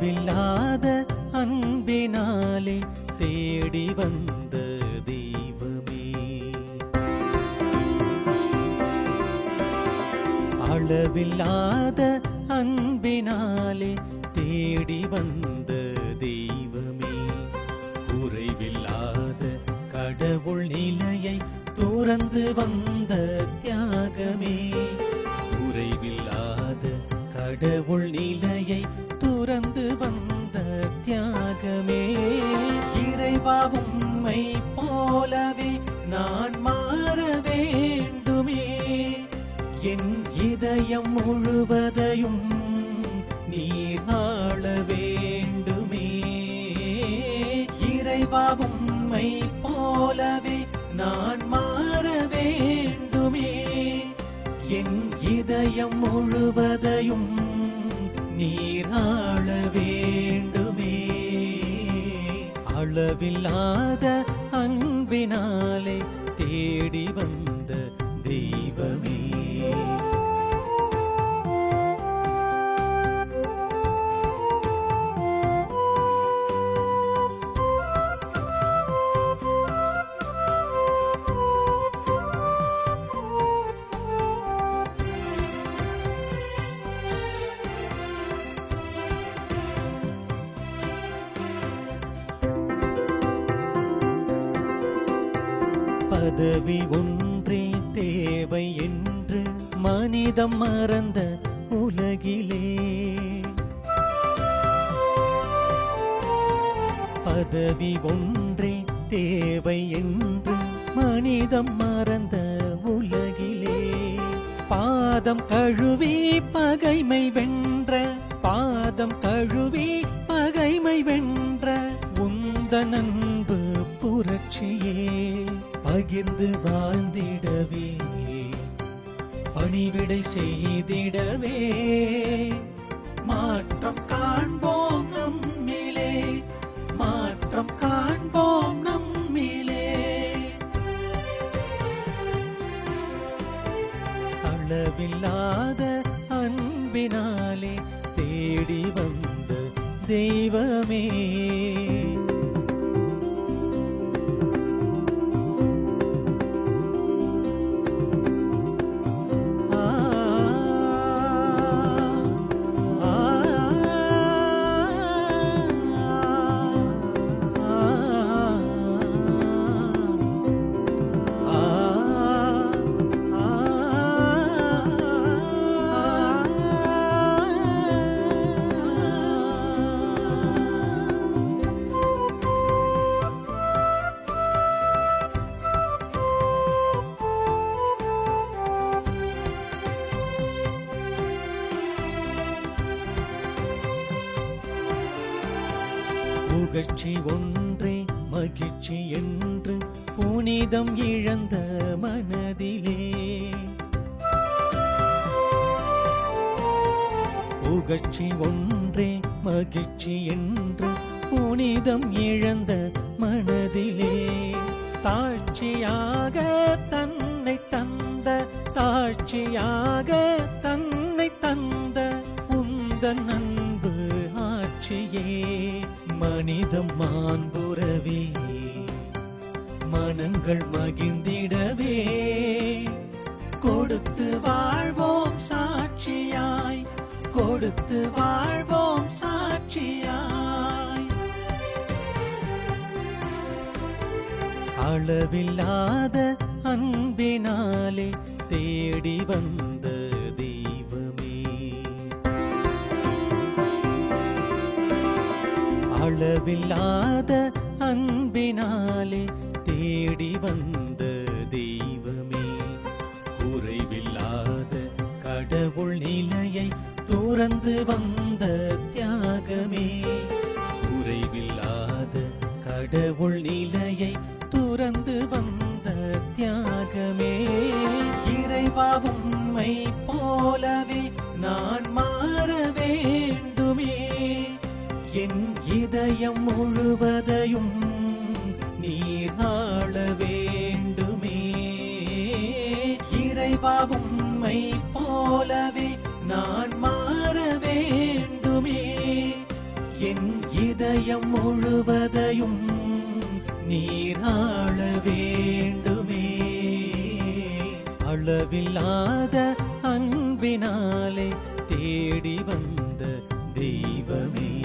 அளவில்லாத அன்பினாலே தேடி வந்த தெய்வமே. அளவில்லாத அன்பினாலே தேடி வந்த தெய்வமே. குறைவில்லாத கடவுள் நிலையை துறந்து வந்த தியாகமே. குறைவில்லாத கடவுள் நிலையை உம்மை போலவே நான் மாற வேண்டுமே. என் இதயம் முழுவதையும் நீர் ஆள வேண்டுமே. இறைவா உம்மை போலவே நான் மாற வேண்டுமே. என் இதயம் முழுவதையும் நீர் அளவில்லாத அன்பினாலே தேடி வந்த தெய்வமே. பதவி ஒன்றே தேவை என்று மனிதம் மறந்த உலகிலே. பதவி ஒன்றே தேவை என்று மனிதம் மறந்த உலகிலே. பாதம் கழுவி பகைமை வென்ற பாதம் கழுவி பகைமை வென்ற உந்த நண்பு புரட்சியே. பகிர்ந்து வாழ்ந்திடவே. பணிவிடை செய்திடவே. மாற்றம் காண்போம் நம்மிலே. மாற்றம் காண்போம் நம்மிலே. அளவில்லாத அன்பினாலே தேடி வந்த தெய்வமே. புகழ்ச்சி ஒன்றே மகிழ்ச்சி என்று புனிதம் இழந்த மனதிலே. புகழ்ச்சி ஒன்றே மகிழ்ச்சி என்று புனிதம் இழந்த மனதிலே. தாழ்ச்சியாக தன்னை தந்த தாழ்ச்சியாக தன்னை தந்த உந்த அன்பு ஆட்சியே. மனிதம் மாண்புறவே மனங்கள் மகிழ்ந்திடவே. கொடுத்து வாழ்வோம் சாட்சியாய் கொடுத்து வாழ்வோம் சாட்சியாய். அளவில்லாத அன்பினாலே தேடி வந்ததே. அளவில்லாத அன்பினாலே தேடி வந்த தெய்வமே. குறைவில்லாத கடவுள் நிலையை துறந்து வந்த தியாகமே. குறைவில்லாத கடவுள் நிலையை துறந்து வந்த தியாகமே. இறைவா உம்மை போலவே நான் இதயம் முழுவதையும் நீர் ஆள வேண்டுமே. இறைவா போலவே நான் மாற வேண்டுமே. என் இதயம் இதயம் முழுவதையும் நீராள வேண்டுமே. அளவில்லாத அன்பினாலே தேடி வந்த தெய்வமே.